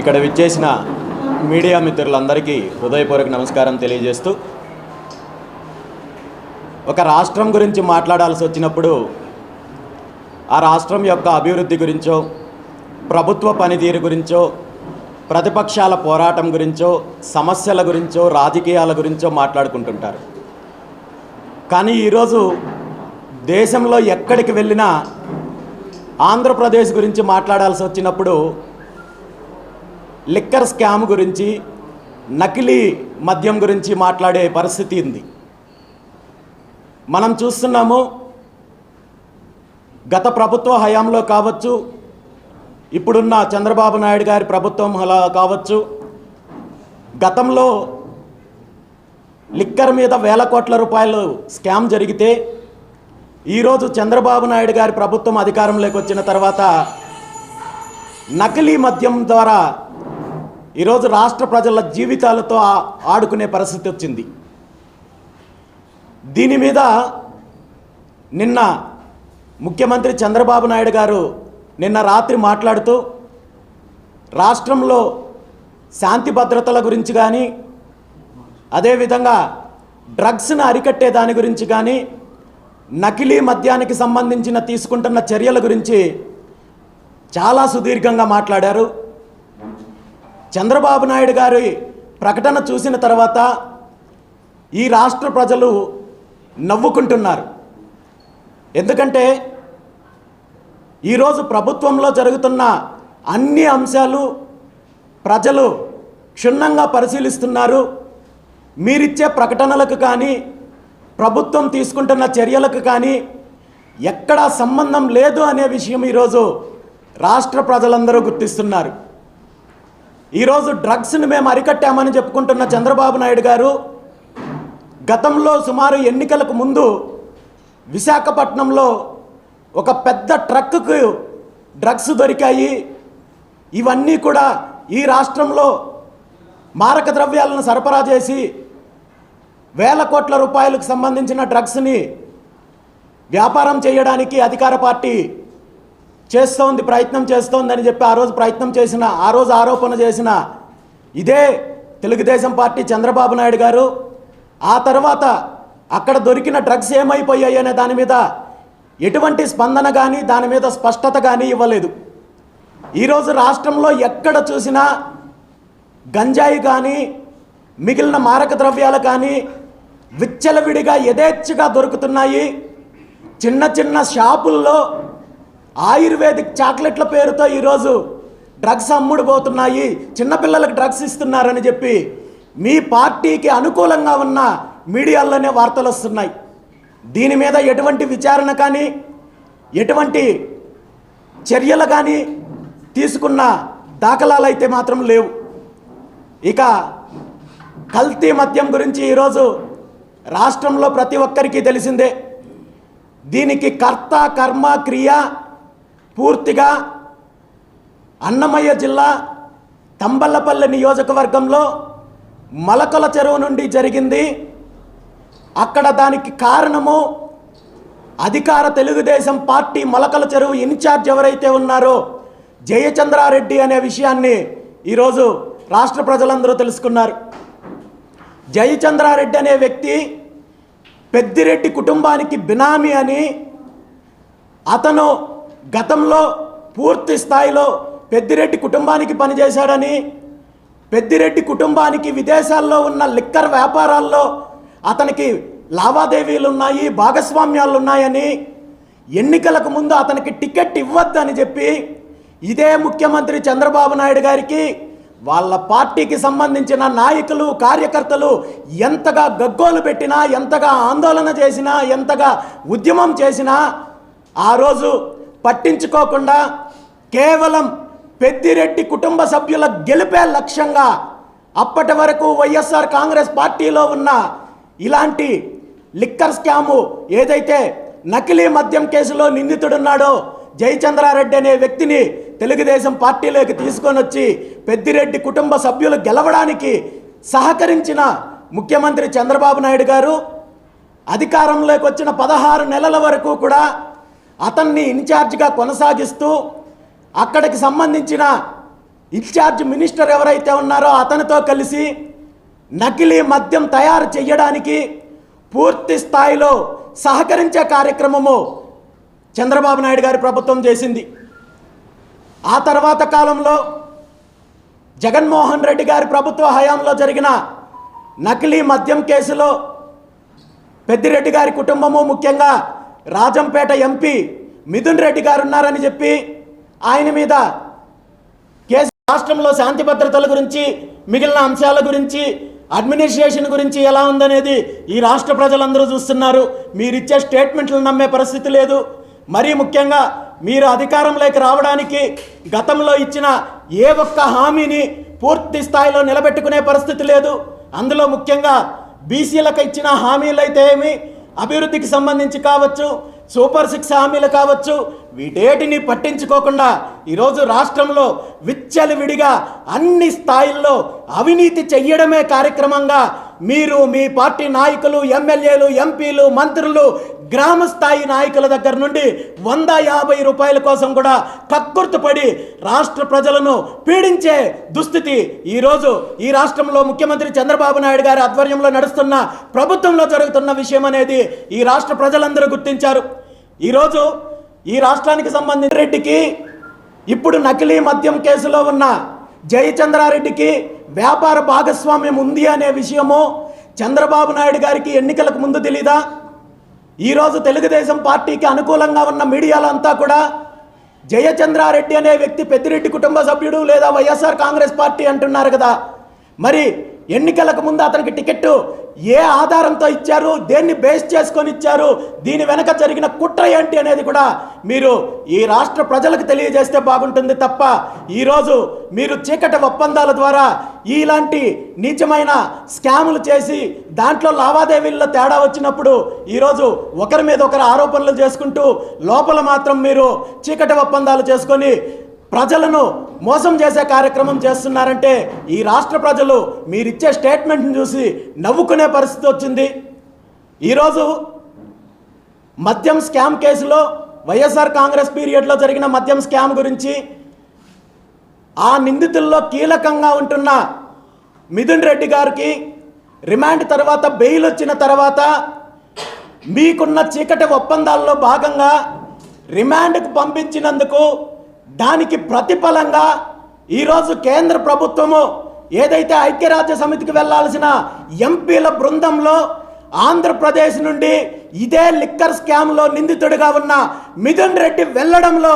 ఇక్కడ విచ్చేసిన మీడియా మిత్రులందరికీ హృదయపూర్వక నమస్కారం తెలియజేస్తూ ఒక రాష్ట్రం గురించి మాట్లాడాల్సి వచ్చినప్పుడు ఆ రాష్ట్రం యొక్క అభివృద్ధి గురించో ప్రభుత్వ పనితీరు గురించో ప్రతిపక్షాల పోరాటం గురించో సమస్యల గురించో రాజకీయాల గురించో మాట్లాడుకుంటుంటారు. కానీ ఈరోజు దేశంలో ఎక్కడికి వెళ్ళినా ఆంధ్రప్రదేశ్ గురించి మాట్లాడాల్సి వచ్చినప్పుడు లిక్కర్ స్కామ్ గురించి నకిలీ మద్యం గురించి మాట్లాడే పరిస్థితి ఉంది. మనం చూస్తున్నాము గత ప్రభుత్వ హయాంలో కావచ్చు ఇప్పుడున్న చంద్రబాబు నాయుడు గారి ప్రభుత్వం అలా కావచ్చు గతంలో లిక్కర్ మీద వేల కోట్ల రూపాయలు స్కామ్ జరిగితే ఈరోజు చంద్రబాబు నాయుడు గారి ప్రభుత్వం అధికారంలోకి వచ్చిన తర్వాత నకిలీ మద్యం ద్వారా ఈరోజు రాష్ట్ర ప్రజల జీవితాలతో ఆడుకునే పరిస్థితి వచ్చింది. దీని మీద నిన్న ముఖ్యమంత్రి చంద్రబాబు నాయుడు గారు నిన్న రాత్రి మాట్లాడుతూ రాష్ట్రంలో శాంతి భద్రతల గురించి కానీ అదేవిధంగా డ్రగ్స్ను అరికట్టే దాని గురించి కానీ నకిలీ మద్యానికి సంబంధించిన తీసుకుంటున్న చర్యల గురించి చాలా సుదీర్ఘంగా మాట్లాడారు. చంద్రబాబు నాయుడు గారి ప్రకటన చూసిన తర్వాత ఈ రాష్ట్ర ప్రజలు నవ్వుకుంటున్నారు. ఎందుకంటే ఈరోజు ప్రభుత్వంలో జరుగుతున్న అన్ని అంశాలు ప్రజలు క్షుణ్ణంగా పరిశీలిస్తున్నారు. మీరిచ్చే ప్రకటనలకు కానీ ప్రభుత్వం తీసుకుంటున్న చర్యలకు కానీ ఎక్కడా సంబంధం లేదు అనే విషయం ఈరోజు రాష్ట్ర ప్రజలందరూ గుర్తిస్తున్నారు. ఈరోజు డ్రగ్స్ని మేము అరికట్టామని చెప్పుకుంటున్న చంద్రబాబు నాయుడు గారు గతంలో సుమారు ఎన్నికలకు ముందు విశాఖపట్నంలో ఒక పెద్ద ట్రక్కుకు డ్రగ్స్ దొరికాయి. ఇవన్నీ కూడా ఈ రాష్ట్రంలో మారక ద్రవ్యాలను సరఫరా చేసి వేల కోట్ల రూపాయలకు సంబంధించిన డ్రగ్స్ని వ్యాపారం చేయడానికి అధికార పార్టీ చేస్తోంది ప్రయత్నం చేస్తోందని చెప్పి ఆ రోజు ప్రయత్నం చేసిన ఆ రోజు ఆరోపణ చేసిన ఇదే తెలుగుదేశం పార్టీ చంద్రబాబు నాయుడు గారు. ఆ తర్వాత అక్కడ దొరికిన డ్రగ్స్ ఏమైపోయాయి అనే దాని మీద ఎటువంటి స్పందన కానీ దాని మీద స్పష్టత కానీ ఇవ్వలేదు. ఈరోజు రాష్ట్రంలో ఎక్కడ చూసినా గంజాయి కానీ మిగిలిన మారక ద్రవ్యాలు కానీ విచ్చలవిడిగా యథేచ్ఛగా దొరుకుతున్నాయి. చిన్న చిన్న షాపుల్లో ఆయుర్వేదిక్ చాక్లెట్ల పేరుతో ఈరోజు డ్రగ్స్ అమ్ముడు పోతున్నాయి చిన్నపిల్లలకు డ్రగ్స్ ఇస్తున్నారని చెప్పి మీ పార్టీకి అనుకూలంగా ఉన్న మీడియాల్లోనే వార్తలు వస్తున్నాయి. దీని మీద ఎటువంటి విచారణ కానీ ఎటువంటి చర్యలు కానీ తీసుకున్న దాఖలాలు అయితే మాత్రం లేవు. ఇక కల్తీ మద్యం గురించి ఈరోజు రాష్ట్రంలో ప్రతి ఒక్కరికి తెలిసిందే. దీనికి కర్త కర్మ క్రియ పూర్తిగా అన్నమయ్య జిల్లా తంబల్లపల్లి నియోజకవర్గంలో మలకల చెరువు నుండి జరిగింది. అక్కడ దానికి కారణము అధికార తెలుగుదేశం పార్టీ మొలకల చెరువు ఇన్ఛార్జ్ ఎవరైతే ఉన్నారో జయచంద్రారెడ్డి అనే విషయాన్ని ఈరోజు రాష్ట్ర ప్రజలందరూ తెలుసుకున్నారు. జయచంద్రారెడ్డి అనే వ్యక్తి పెద్దిరెడ్డి కుటుంబానికి బినామీ అని అతను గతంలో పూర్తి స్థాయిలో పెద్దిరెడ్డి కుటుంబానికి పనిచేశాడని పెద్దిరెడ్డి కుటుంబానికి విదేశాల్లో ఉన్న లిక్కర్ వ్యాపారాల్లో అతనికి లావాదేవీలు ఉన్నాయి భాగస్వామ్యాలు ఉన్నాయని ఎన్నికలకు ముందు అతనికి టికెట్ ఇవ్వద్దని చెప్పి ఇదే ముఖ్యమంత్రి చంద్రబాబు నాయుడు గారికి వాళ్ళ పార్టీకి సంబంధించిన నాయకులు కార్యకర్తలు ఎంతగా గగ్గోలు పెట్టినా ఎంతగా ఆందోళన చేసినా ఎంతగా ఉద్యమం చేసినా ఆ రోజు పట్టించుకోకుండా కేవలం పెద్దిరెడ్డి కుటుంబ సభ్యుల గెలిపే లక్ష్యంగా అప్పటి వరకు వైఎస్ఆర్ కాంగ్రెస్ పార్టీలో ఉన్న ఇలాంటి లిక్కర్ స్కాము ఏదైతే నకిలీ మద్యం కేసులో నిందితుడున్నాడో జయచంద్రారెడ్డి అనే వ్యక్తిని తెలుగుదేశం పార్టీలోకి తీసుకొని వచ్చి పెద్దిరెడ్డి కుటుంబ సభ్యులు గెలవడానికి సహకరించిన ముఖ్యమంత్రి చంద్రబాబు నాయుడు గారు అధికారంలోకి వచ్చిన పదహారు నెలల వరకు కూడా అతన్ని ఇన్ఛార్జ్గా కొనసాగిస్తూ అక్కడికి సంబంధించిన ఇన్ఛార్జ్ మినిస్టర్ ఎవరైతే ఉన్నారో అతనితో కలిసి నకిలీ మద్యం తయారు చేయడానికి పూర్తి స్థాయిలో సహకరించే కార్యక్రమము చంద్రబాబు నాయుడు గారి ప్రభుత్వం చేసింది. ఆ తర్వాత కాలంలో జగన్మోహన్ రెడ్డి గారి ప్రభుత్వ హయాంలో జరిగిన నకిలీ మద్యం కేసులో పెద్దిరెడ్డి గారి కుటుంబము ముఖ్యంగా రాజంపేట ఎంపీ మిథున్ రెడ్డి గారు ఉన్నారని చెప్పి ఆయన మీద కేసు రాష్ట్రంలో శాంతి భద్రతల గురించి మిగిలిన అంశాల గురించి అడ్మినిస్ట్రేషన్ గురించి ఎలా ఉందనేది ఈ రాష్ట్ర ప్రజలందరూ చూస్తున్నారు. మీరిచ్చే స్టేట్మెంట్లు నమ్మే పరిస్థితి లేదు. మరీ ముఖ్యంగా మీరు అధికారంలోకి రావడానికి గతంలో ఇచ్చిన ఏ ఒక్క హామీని పూర్తి స్థాయిలో నిలబెట్టుకునే పరిస్థితి లేదు. అందులో ముఖ్యంగా బీసీలకు ఇచ్చిన హామీలు అయితే ఏమి? అభివృద్ధికి సంబంధించి కావచ్చు సూపర్ సిక్స్ హామీలు కావచ్చు వీటేటిని పట్టించుకోకుండా ఈరోజు రాష్ట్రంలో విచ్చలవిడిగా అన్ని స్థాయిల్లో అవినీతి చెయ్యడమే కార్యక్రమంగా మీరు మీ పార్టీ నాయకులు ఎమ్మెల్యేలు ఎంపీలు మంత్రులు గ్రామ స్థాయి నాయకుల దగ్గర నుండి వంద యాభై రూపాయల కోసం కూడా కక్కుర్తుపడి రాష్ట్ర ప్రజలను పీడించే దుస్థితి ఈరోజు ఈ రాష్ట్రంలో ముఖ్యమంత్రి చంద్రబాబు నాయుడు గారి ఆధ్వర్యంలో నడుస్తున్న ప్రభుత్వంలో జరుగుతున్న విషయం అనేది ఈ రాష్ట్ర ప్రజలందరూ గుర్తించారు. ఈరోజు ఈ రాష్ట్రానికి సంబంధించిన రెడ్డికి ఇప్పుడు నకిలీ మద్యం కేసులో ఉన్న జయచంద్రారెడ్డికి వ్యాపార భాగస్వామ్యం ఉంది అనే విషయము చంద్రబాబు నాయుడు గారికి ఎన్నికలకు ముందు తెలీదా? ఈరోజు తెలుగుదేశం పార్టీకి అనుకూలంగా ఉన్న మీడియాలో అంతా కూడా జయచంద్రారెడ్డి అనే వ్యక్తి పెద్దిరెడ్డి కుటుంబ సభ్యుడు లేదా వైఎస్ఆర్ కాంగ్రెస్ పార్టీ అంటున్నారు కదా. మరి ఎన్నికలకు ముందు అతనికి టికెట్ ఏ ఆధారంతో ఇచ్చారు? దేన్ని బేస్ చేసుకొని ఇచ్చారు? దీని వెనక జరిగిన కుట్ర ఏంటి అనేది కూడా మీరు ఈ రాష్ట్ర ప్రజలకు తెలియజేస్తే బాగుంటుంది తప్ప ఈరోజు మీరు చీకటి ఒప్పందాల ద్వారా ఇలాంటి నీచమైన స్కాములు చేసి దాంట్లో లావాదేవీల్లో తేడా వచ్చినప్పుడు ఈరోజు ఒకరి మీద ఒకరు ఆరోపణలు చేసుకుంటూ లోపల మాత్రం మీరు చీకటి ఒప్పందాలు చేసుకొని ప్రజలను మోసం చేసే కార్యక్రమం చేస్తున్నారంటే ఈ రాష్ట్ర ప్రజలు మీరిచ్చే స్టేట్మెంట్ని చూసి నవ్వుకునే పరిస్థితి వచ్చింది. ఈరోజు మద్యం స్కామ్ కేసులో వైఎస్ఆర్ కాంగ్రెస్ పీరియడ్లో జరిగిన మద్యం స్కామ్ గురించి ఆ నిందితుల్లో కీలకంగా ఉంటున్న మిథున్ రెడ్డి గారికి రిమాండ్ తర్వాత బెయిల్ వచ్చిన తర్వాత మీకున్న చీకటి ఒప్పందాల్లో భాగంగా రిమాండ్కు పంపించినందుకు దానికి ప్రతిఫలంగా ఈరోజు కేంద్ర ప్రభుత్వము ఏదైతే ఐక్యరాజ్య సమితికి వెళ్ళాల్సిన ఎంపీల బృందంలో ఆంధ్రప్రదేశ్ నుండి ఇదే లిక్కర్ స్కామ్లో నిందితుడిగా ఉన్న మిథున్ రెడ్డి వెళ్ళడంలో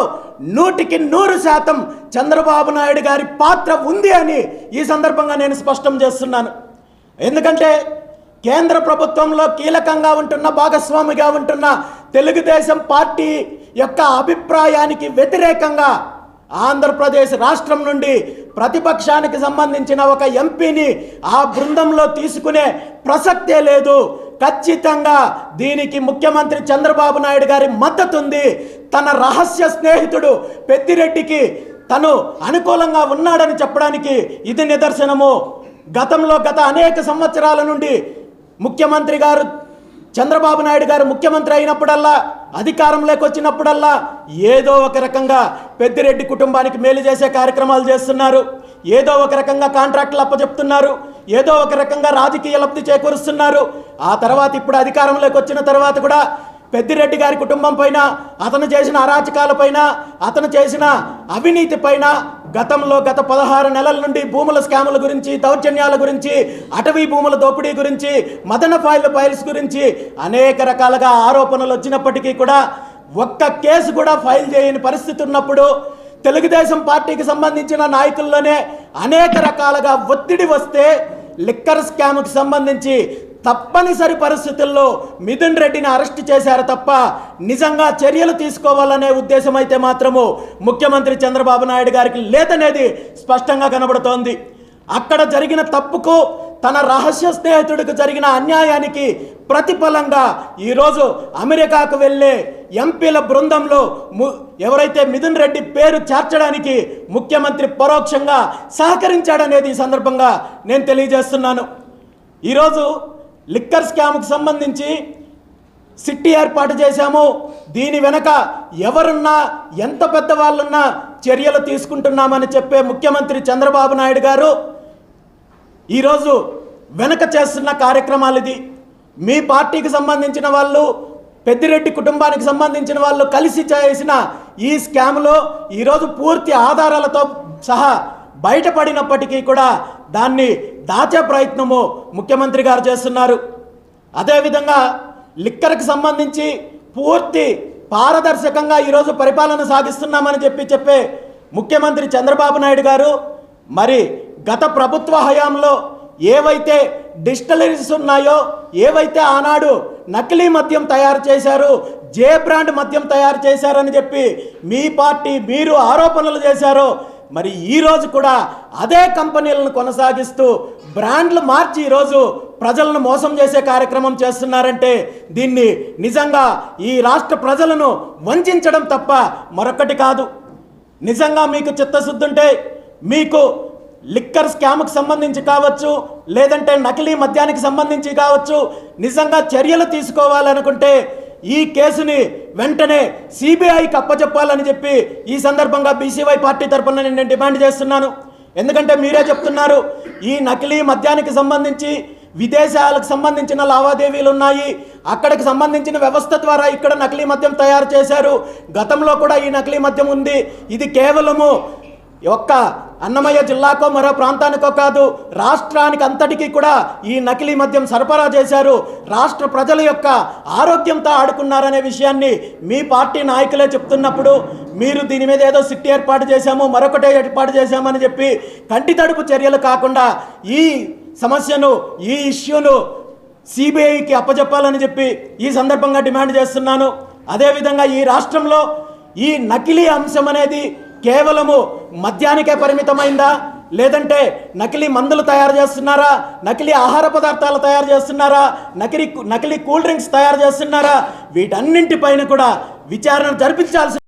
నూటికి నూరు శాతం చంద్రబాబు నాయుడు గారి పాత్ర ఉంది అని ఈ సందర్భంగా నేను స్పష్టం చేస్తున్నాను. ఎందుకంటే కేంద్ర ప్రభుత్వంలో కీలకంగా ఉంటున్న భాగస్వామిగా ఉంటున్న తెలుగుదేశం పార్టీ యొక్క అభిప్రాయానికి వ్యతిరేకంగా ఆంధ్రప్రదేశ్ రాష్ట్రం నుండి ప్రతిపక్షానికి సంబంధించిన ఒక ఎంపీని ఆ బృందంలో తీసుకునే ప్రసక్తే లేదు. ఖచ్చితంగా దీనికి ముఖ్యమంత్రి చంద్రబాబు నాయుడు గారి మద్దతు ఉంది తన రహస్య స్నేహితుడు పెద్దిరెడ్డికి తను అనుకూలంగా ఉన్నాడని చెప్పడానికి ఇది నిదర్శనము. గతంలో గత అనేక సంవత్సరాల నుండి ముఖ్యమంత్రి గారు చంద్రబాబు నాయుడు గారు ముఖ్యమంత్రి అయినప్పుడల్లా అధికారంలోకి వచ్చినప్పుడల్లా ఏదో ఒక రకంగా పెద్దిరెడ్డి కుటుంబానికి మేలు చేసే కార్యక్రమాలు చేస్తున్నారు. ఏదో ఒక రకంగా కాంట్రాక్టులు అప్పచెప్తున్నారు. ఏదో ఒక రకంగా రాజకీయ లబ్ధి చేకూరుస్తున్నారు. ఆ తర్వాత ఇప్పుడు అధికారంలోకి వచ్చిన తర్వాత కూడా పెద్దిరెడ్డి గారి కుటుంబం పైన అతను చేసిన అరాచకాల పైన అతను చేసిన అవినీతి పైన గతంలో గత పదహారు నెలల నుండి భూముల స్కాముల గురించి దౌర్జన్యాల గురించి అటవీ భూముల దోపిడీ గురించి మదన ఫైల్ ఫైల్స్ గురించి అనేక రకాలుగా ఆరోపణలు వచ్చినప్పటికీ కూడా ఒక్క కేసు కూడా ఫైల్ చేయని పరిస్థితి ఉన్నప్పుడు తెలుగుదేశం పార్టీకి సంబంధించిన నాయకుల్లోనే అనేక రకాలుగా ఒత్తిడి వస్తే లిక్కర్ స్కామ్కి సంబంధించి తప్పనిసరి పరిస్థితుల్లో మిథున్ రెడ్డిని అరెస్ట్ చేశారు తప్ప నిజంగా చర్యలు తీసుకోవాలనే ఉద్దేశం అయితే మాత్రము ముఖ్యమంత్రి చంద్రబాబు నాయుడు గారికి లేదనేది స్పష్టంగా కనబడుతోంది. అక్కడ జరిగిన తప్పుకు తన రహస్య స్నేహితుడికి జరిగిన అన్యాయానికి ప్రతిఫలంగా ఈరోజు అమెరికాకు వెళ్ళే ఎంపీల బృందంలో ము ఎవరైతే మిథున్ రెడ్డి పేరు చేర్చడానికి ముఖ్యమంత్రి పరోక్షంగా సహకరించాడనేది ఈ సందర్భంగా నేను తెలియజేస్తున్నాను. ఈరోజు లిక్కర్ స్కామ్కు సంబంధించి సిట్టి ఏర్పాటు చేశాము. దీని వెనక ఎవరున్నా ఎంత పెద్ద వాళ్ళున్నా చర్యలు తీసుకుంటున్నామని చెప్పే ముఖ్యమంత్రి చంద్రబాబు నాయుడు గారు ఈరోజు వెనక చేస్తున్న కార్యక్రమాలు ఇది. మీ పార్టీకి సంబంధించిన వాళ్ళు పెద్దిరెడ్డి కుటుంబానికి సంబంధించిన వాళ్ళు కలిసి చేసిన ఈ స్కామ్లో ఈరోజు పూర్తి ఆధారాలతో సహా బయటపడినప్పటికీ కూడా దాన్ని దాచే ప్రయత్నము ముఖ్యమంత్రి గారు చేస్తున్నారు. అదేవిధంగా లిక్కర్కి సంబంధించి పూర్తి పారదర్శకంగా ఈరోజు పరిపాలన సాగిస్తున్నామని చెప్పి చెప్పే ముఖ్యమంత్రి చంద్రబాబు నాయుడు గారు మరి గత ప్రభుత్వ హయాంలో ఏవైతే డిస్టలరీస్ ఉన్నాయో ఏవైతే ఆనాడు నకిలీ మద్యం తయారు చేశారు జే బ్రాండ్ మద్యం తయారు చేశారని చెప్పి మీ పార్టీ మీరు ఆరోపణలు చేశారో మరి ఈరోజు కూడా అదే కంపెనీలను కొనసాగిస్తూ బ్రాండ్లు మార్చి ఈరోజు ప్రజలను మోసం చేసే కార్యక్రమం చేస్తున్నారంటే దీన్ని నిజంగా ఈ రాష్ట్ర ప్రజలను వంచడం తప్ప మరొకటి కాదు. నిజంగా మీకు చిత్తశుద్ధి ఉంటే మీకు లిక్కర్ స్కామ్కి సంబంధించి కావచ్చు లేదంటే నకిలీ మద్యానికి సంబంధించి కావచ్చు నిజంగా చర్యలు తీసుకోవాలనుకుంటే ఈ కేసుని వెంటనే సిబిఐకి అప్పచెప్పాలని చెప్పి ఈ సందర్భంగా బీసీవై పార్టీ తరఫున నేను డిమాండ్ చేస్తున్నాను. ఎందుకంటే మీరే చెప్తున్నారు ఈ నకిలీ మద్యానికి సంబంధించి విదేశాలకు సంబంధించిన లావాదేవీలు ఉన్నాయి. అక్కడికి సంబంధించిన వ్యవస్థ ద్వారా ఇక్కడ నకిలీ మద్యం తయారు చేశారు. గతంలో కూడా ఈ నకిలీ మద్యం ఉంది. ఇది కేవలము ఒక్క అన్నమయ్య జిల్లాకో మరో ప్రాంతానికో కాదు రాష్ట్రానికి అంతటికీ కూడా ఈ నకిలీ మద్యం సరఫరా చేశారు. రాష్ట్ర ప్రజల యొక్క ఆరోగ్యంతో ఆడుకున్నారనే విషయాన్ని మీ పార్టీ నాయకులే చెప్తున్నప్పుడు మీరు దీని మీద ఏదో సిట్టి ఏర్పాటు చేశాము మరొకటే ఏర్పాటు చేశామని చెప్పి కంటి తడుపు చర్యలు కాకుండా ఈ సమస్యను ఈ ఇష్యూను సిబిఐకి అప్పచెప్పాలని చెప్పి ఈ సందర్భంగా డిమాండ్ చేస్తున్నాను. అదేవిధంగా ఈ రాష్ట్రంలో ఈ నకిలీ అంశం అనేది కేవలము మద్యానికే పరిమితమైందా? లేదంటే నకిలీ మందులు తయారు చేస్తున్నారా? నకిలీ ఆహార పదార్థాలు తయారు చేస్తున్నారా? నకిలీ నకిలీ కూల్ డ్రింక్స్ తయారు చేస్తున్నారా? వీటన్నింటిపైన కూడా విచారణ జరిపించాల్సి